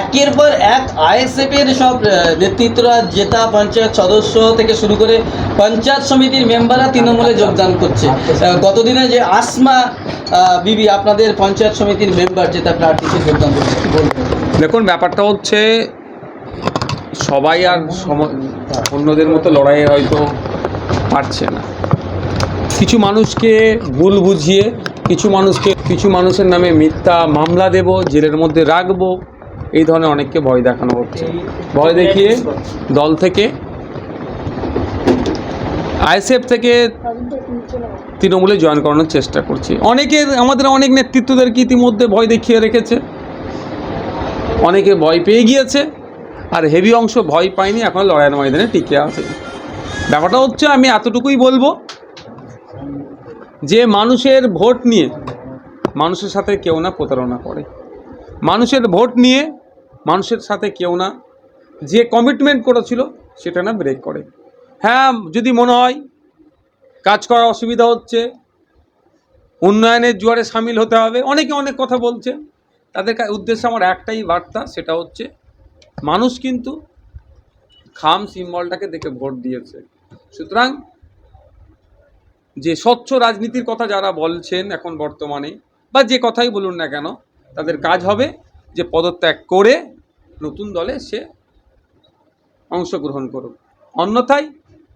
একের পর এক আইএসএফ এর সব নেতৃত্বরা জেতা, পঞ্চায়েত সদস্য থেকে শুরু করে পঞ্চায়েত সমিতির মেম্বাররা তৃণমূলে যোগদান করছে। গতদিনে যে আসমা বিবি আপনাদের পঞ্চায়েত সমিতির মেম্বার জেতা প্রার্থীতে যোগদান করছে। দেখুন, ব্যাপারটা হচ্ছে সবাই আর অন্যদের মতো লড়াইয়ে হয়তো পারছে না। কিছু মানুষকে ভুল বুঝিয়ে, কিছু মানুষকে, কিছু মানুষের নামে মিথ্যা মামলা দেব, জেলের মধ্যে রাখব, এই ধরনের অনেককে ভয় দেখানো হচ্ছে। ভয় দেখিয়ে দল থেকে, আইএসএফ থেকে তৃণমূলে জয়েন করানোর চেষ্টা করছি। অনেকের আমাদের অনেক নেতৃত্বদেরকে ইতিমধ্যে ভয় দেখিয়ে রেখেছে। অনেকে ভয় পেয়ে গিয়েছে, আর হেভি অংশ ভয় পায়নি, এখন লড়াইয়ের ময়দানে টিকে আছে। ব্যাপারটা হচ্ছে আমি এতটুকুই বলব যে মানুষের ভোট নিয়ে, মানুষের সাথে কেউ না প্রতারণা করে। মানুষের ভোট নিয়ে, মানুষের সাথে কেউ না যে কমিটমেন্ট করেছিল, সেটা না ব্রেক করে। হ্যাঁ যদি মনে হয় কাজ করার অসুবিধা হচ্ছে, উন্নয়নের জোয়ারে সামিল হতে হবে, অনেকে অনেক কথা বলছে। তাদের উদ্দেশ্যে আমার একটাই বার্তা, সেটা হচ্ছে মানুষ কিন্তু খাম সিম্বলটাকে দেখে ভোট দিয়েছে। সুতরাং যে স্বচ্ছ রাজনীতির কথা যারা বলছেন এখন বর্তমানে, বা যে কথাই বলুন না কেন, তাদের কাজ হবে যে পদত্যাগ করে নতুন দলে সে অংশগ্রহণ করুক। অন্যথায়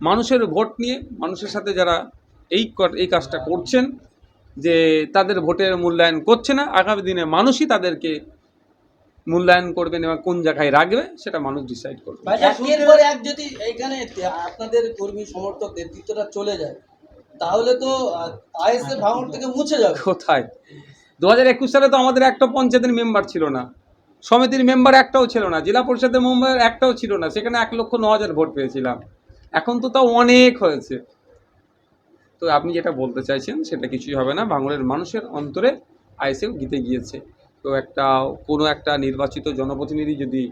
মানুষের ভোট নিয়ে মানুষের সাথে যারা এই এই কাজটা করছেন, যে তাদের ভোটের মূল্যায়ন করছে না, আগামী দিনে মানুষই তাদেরকে মূল্যায়ন করবেন এবং কোন জায়গায় রাখবে, সেটা মানুষ ডিসাইড করবে। এখানে আপনাদের কর্মী সমর্থক নেতৃত্বটা চলে যায় তাহলে তো আইএসএফ ভাঙন থেকে মুছে যাবে। কোথায়? দু হাজার একুশ সালে তো আমাদের একটা পঞ্চায়েতের মেম্বার ছিল না। সমিতির মেম্বার একটাও ছিল না। জেলা পরিষদের মেম্বার একটাও ছিল না। সেখানে এক লক্ষ ন হাজার ভোট পেয়েছিলাম। এখন তো তাও অনেক হয়েছে। তো আপনি যেটা বলতে চাইছেন, সেটা কিছুই হবে না। বাংলার মানুষের অন্তরে আইএসএফ জিতে গিয়েছে। তো একটা, কোনো একটা নির্বাচিত জনপ্রতিনিধি যদি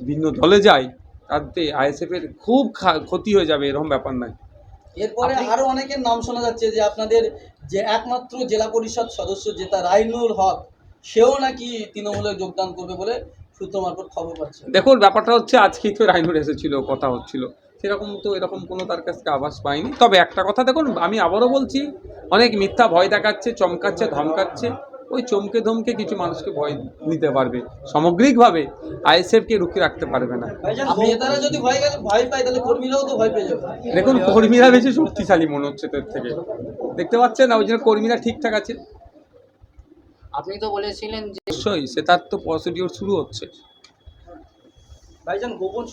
ভিন্ন দলে যায়, তাতে আইএসএফের খুব ক্ষতি হয়ে যাবে, এরকম ব্যাপার নাই এরপরে আরও অনেকের নাম শোনা যাচ্ছে যে আপনাদের যে একমাত্র জেলা পরিষদ সদস্য যেটা রাইনুল হক সেও নাকি তৃণমূলে যোগদান করবে বলে সূত্র মারফত খবর পাচ্ছে। দেখুন ব্যাপারটা হচ্ছে আজকেই তো রাইনুর এসেছিল কথা হচ্ছিল। সেরকম তো এরকম কোনো তার কাছ থেকে আভাস পাইনি। তবে একটা কথা দেখুন আমি আবারও বলছি অনেক মিথ্যা ভয় দেখাচ্ছে চমকাচ্ছে ধমকাচ্ছে। ওই চমকে ধমকে কিছু মানুষকে ভয় নিতে পারবে। সামগ্রিকভাবে আইএসএফকে রুখে রাখতে পারবে না। আপনি যদি ভয় ভয় পায় তাহলে কর্মীরাও তো ভয় পেয়ে যাবে। দেখুন কর্মীরা বেশি শক্তিশালী মনে হচ্ছে তোর থেকে। দেখতে পাচ্ছেন না ওই জন্য কর্মীরা ঠিকঠাক আছে। আপনি তো বলেছিলেন যে অবশ্যই সে তার তো প্রসিডিওর শুরু হচ্ছে। ভাইজান গোপন